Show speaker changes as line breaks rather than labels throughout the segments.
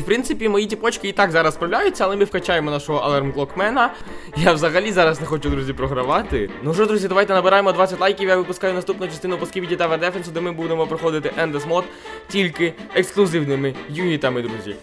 В принципі, мої тіпочки і так зараз справляються, але ми вкачаємо нашого аларм клокмена. Я взагалі зараз не хочу, друзі, програвати. Ну що, друзі, давайте набираємо 20 лайків. Я випускаю наступну частину по скіпі Tower дефенсу, де ми будемо проходити Endless Mod тільки ексклюзивними юнітами, друзі.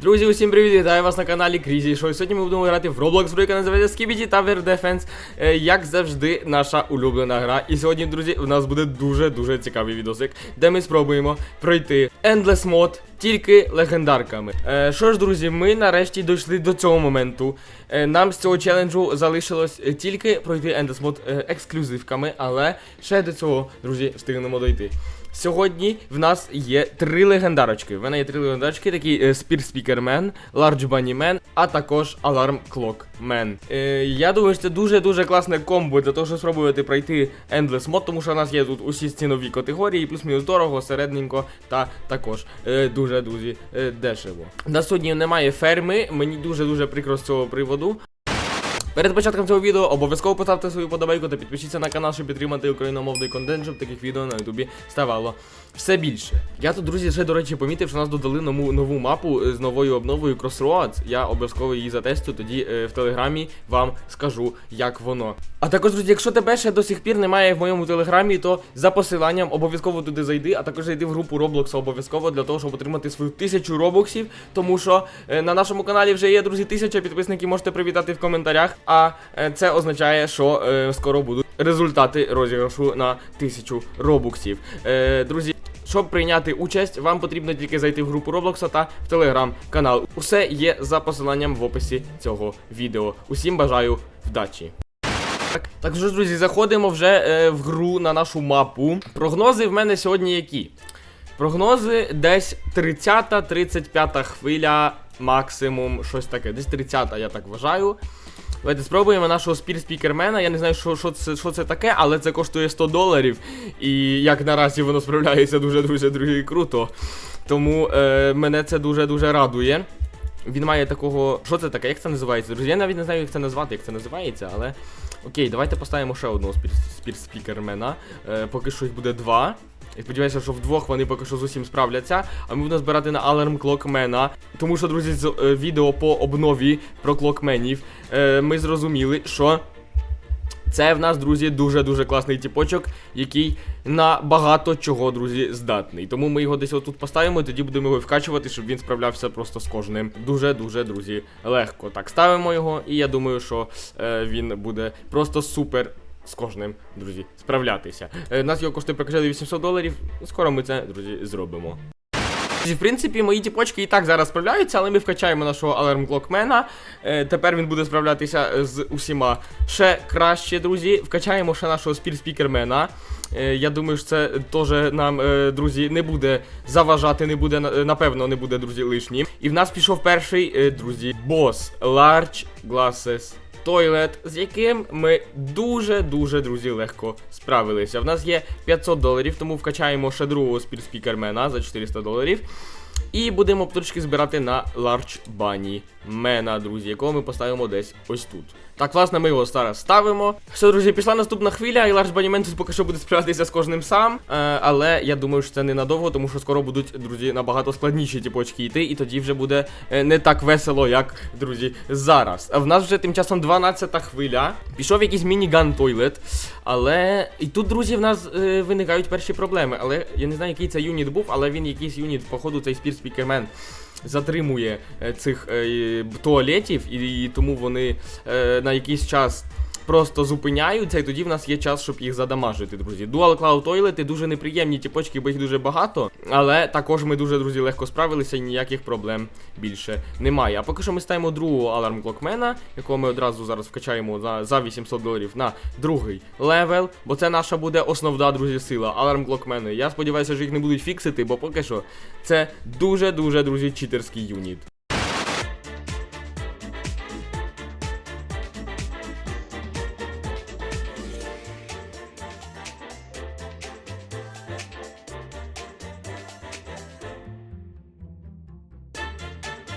Друзі, усім привіт, вітаю вас на каналі Крізі Шоу. Сьогодні ми будемо грати в Roblox, гру, яка називається Skibidi Tower Defense. Е, як завжди, наша улюблена гра. І сьогодні, друзі, у нас буде дуже-дуже цікавий відосик, де ми спробуємо пройти Endless Mod тільки легендарками. Е, що ж, друзі, ми нарешті дійшли до цього моменту. Е, нам з цього челенджу залишилось тільки пройти Endless Mod е, ексклюзивками, але ще до цього, друзі, встигнемо дойти. Сьогодні в нас є три легендарочки. В мене є три легендарочки, такі е, Spear Speaker Man, Large Bunny Man, а також Alarm Clock Man. Е, я думаю, що це дуже-дуже класне комбо для того, щоб спробувати пройти Endless Mod, тому що у нас є тут усі цінові категорії, плюс-мінус дорого, середненько та також дуже друзі е, дешево. На сьогодні немає ферми, мені дуже-дуже прикро з цього приводу. Перед початком цього відео обов'язково поставте свою подобайку та підпишіться на канал, щоб підтримати україномовний контент, щоб таких відео на ютубі ставало все більше. Я тут, друзі, ще, до речі, помітив, що нас додали нову, нову мапу е, з новою обновою Crossroads. Я обов'язково її затестю, тоді е, в телеграмі вам скажу, як воно. А також, друзі, якщо тебе ще до сих пір немає в моєму телеграмі, то за посиланням обов'язково туди зайди, а також зайди в групу Roblox обов'язково для того, щоб отримати свою тисячу робоксів, тому що е, на нашому каналі вже є, друзі, тисяча підписників, можете привітати в коментарях. А е, це означає, що е, скоро будуть результати розіграшу на тисячу робоксів. Е, друзі. Щоб прийняти участь, вам потрібно тільки зайти в групу Roblox та в телеграм-канал. Усе є за посиланням в описі цього відео. Усім бажаю вдачі. Так, так що друзі, заходимо вже е, в гру на нашу мапу. Прогнози в мене сьогодні які? Прогнози десь 30-35 хвиля, максимум, щось таке. Десь 30, я так вважаю. Давайте спробуємо нашого спірспікермена. Я не знаю, що, що, це, що це таке, але це коштує 100 доларів. І як наразі воно справляється дуже дуже круто. Тому е, мене це дуже-дуже радує. Він має такого. Що це таке? Як це називається? Друзі, я навіть не знаю, як це назвати, як це називається, але. Окей, давайте поставимо ще одного спір- спір-спікермена. Е, поки їх буде два. Я сподіваюся, що вдвох вони поки що з усім справляться. А ми будемо збирати на Alarm Clockmana. Тому що, друзі, з е, відео по обнові про клокменів е, ми зрозуміли, що це в нас, друзі, дуже-дуже класний тіпочок, який на багато чого, друзі, здатний. Тому ми його десь отут поставимо, і тоді будемо його вкачувати, щоб він справлявся просто з кожним. Дуже-дуже, друзі, легко. Так, ставимо його, і я думаю, що е, він буде просто супер. З кожним, друзі, справлятися. Е, нас його коштує прокачали 800 доларів. Скоро ми це, друзі, зробимо. В принципі, мої тіпочки і так зараз справляються, але ми вкачаємо нашого аларм клокмена. Е, тепер він буде справлятися з усіма ще краще, друзі. Вкачаємо ще нашого спір-спікермена. Е, я думаю, що це теж нам, е, друзі, не буде заважати, не буде, напевно, не буде, друзі, лишнім. І в нас пішов перший, е, друзі, бос Large Glasses Toilet, з яким ми дуже-дуже, друзі, легко справилися. В нас є 500 доларів, тому вкачаємо ще другого спірспікермена за 400 доларів. І будемо трошки збирати на Large Bunny Мена, друзі, якого ми поставимо десь ось тут. Так, власне, ми його зараз ставимо. Все, друзі, пішла наступна хвиля, і Large Bunny Man тут поки що буде справлятися з кожним сам. Е, але я думаю, що це ненадовго, тому що скоро будуть, друзі, набагато складніші ті почки йти, і тоді вже буде е, не так весело, як, друзі, зараз. В нас вже тим часом 12-та хвиля. Пішов якийсь мініган тойлет. Але і тут, друзі, в нас е, виникають перші проблеми. Але я не знаю, який це юніт був, але він якийсь юніт, походу, цей спір Пікермен затримує е, цих е, туалетів, і, і тому вони е, на якийсь час. Просто зупиняються, і тоді в нас є час, щоб їх задамажити, друзі. Dual Cloud Toilet дуже неприємні ті почки, бо їх дуже багато. Але також ми дуже, друзі, легко справилися і ніяких проблем більше немає. А поки що ми ставимо другого аларм клокмена, якого ми одразу зараз вкачаємо за, за 800 доларів на другий левел. Бо це наша буде основна, друзі, сила. Аларм клокмени. Я сподіваюся, що їх не будуть фіксити, бо поки що це дуже-дуже, друзі, читерський юніт.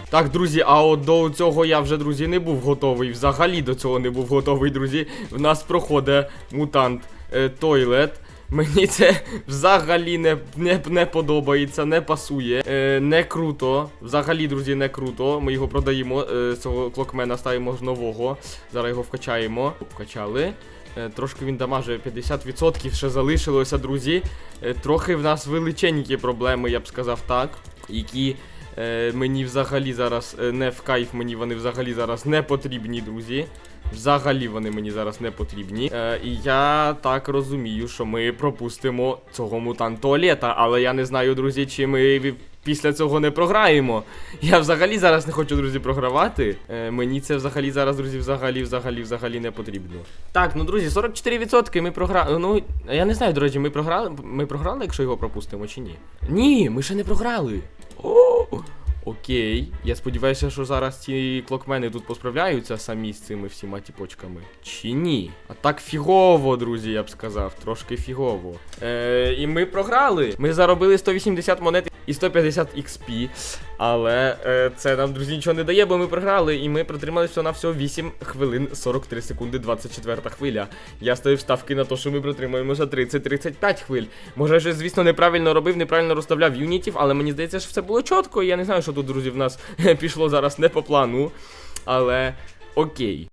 Так, друзі, а от до цього я вже, друзі, не був готовий. Взагалі до цього не був готовий, друзі. В нас проходить мутант е, Тойлет. Мені це взагалі не, не, не подобається, не пасує, е, не круто. Взагалі, друзі, не круто. Ми його продаємо, е, цього клокмена ставимо з нового. Зараз його вкачаємо. Вкачали. Е, Трошки він дамаже 50% ще залишилося, друзі. Е, Трохи в нас величенькі проблеми, я б сказав так. Які е, мені взагалі зараз е, не в кайф, мені вони взагалі зараз не потрібні, друзі. Взагалі вони мені зараз не потрібні. Е, і я так розумію, що ми пропустимо цього мутантуалета, але я не знаю, друзі, чи ми після цього не програємо. Я взагалі зараз не хочу, друзі, програвати. Е, мені це взагалі зараз, друзі, взагалі, взагалі, взагалі не потрібно. Так, ну друзі, 44% ми програли. Ну, я не знаю, до речі, ми програли. Ми програли, якщо його пропустимо, чи ні? Ні, ми ще не програли. Окей. Я сподіваюся, що зараз ці клокмени тут посправляються самі з цими всіма тіпочками. Чи ні? А так фігово, друзі, я б сказав. Трошки фігово. Е, і ми програли. Ми заробили 180 монет і 150 XP. Але е, це нам, друзі, нічого не дає, бо ми програли. І ми протримали всього на всього 8 хвилин 43 секунди 24 хвиля. Я ставив ставки на те, що ми протримаємо за 30-35 хвиль. Може, я, звісно, неправильно робив, неправильно розставляв юнітів, але мені здається, що все було чітко. і Я не знаю, що тут, друзі, в нас пішло зараз не по плану. Але окей.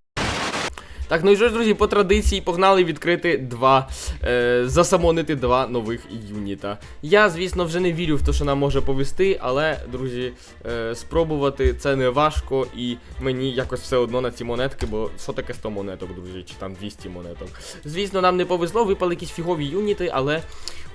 Так, ну і що ж, друзі, по традиції погнали відкрити два, е, засамонити два нових юніта. Я, звісно, вже не вірю в те, що нам може повести, але, друзі, е, спробувати це не важко і мені якось все одно на ці монетки, бо що таке 100 монеток, друзі, чи там 200 монеток. Звісно, нам не повезло, випали якісь фігові юніти, але.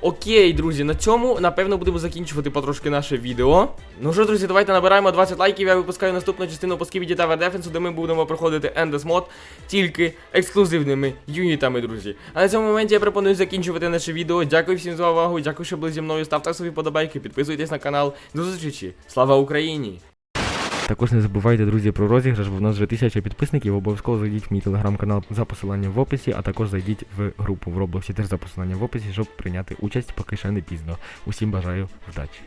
Окей, друзі, на цьому, напевно, будемо закінчувати потрошки наше відео. Ну що, друзі, давайте набираємо 20 лайків. Я випускаю наступну частину по Skibidi Tower Defense, де ми будемо проходити Endless Mod тільки ексклюзивними юнітами, друзі. А на цьому моменті я пропоную закінчувати наше відео. Дякую всім за увагу, дякую, що були зі мною. Ставте собі подобайки, підписуйтесь на канал. До зустрічі! Слава Україні!
Також не забувайте, друзі, про розіграш, бо в нас вже тисяча підписників. Обов'язково зайдіть в мій телеграм-канал за посиланням в описі, а також зайдіть в групу в Роблоксі теж за посиланням в описі, щоб прийняти участь, поки ще не пізно. Усім бажаю вдачі.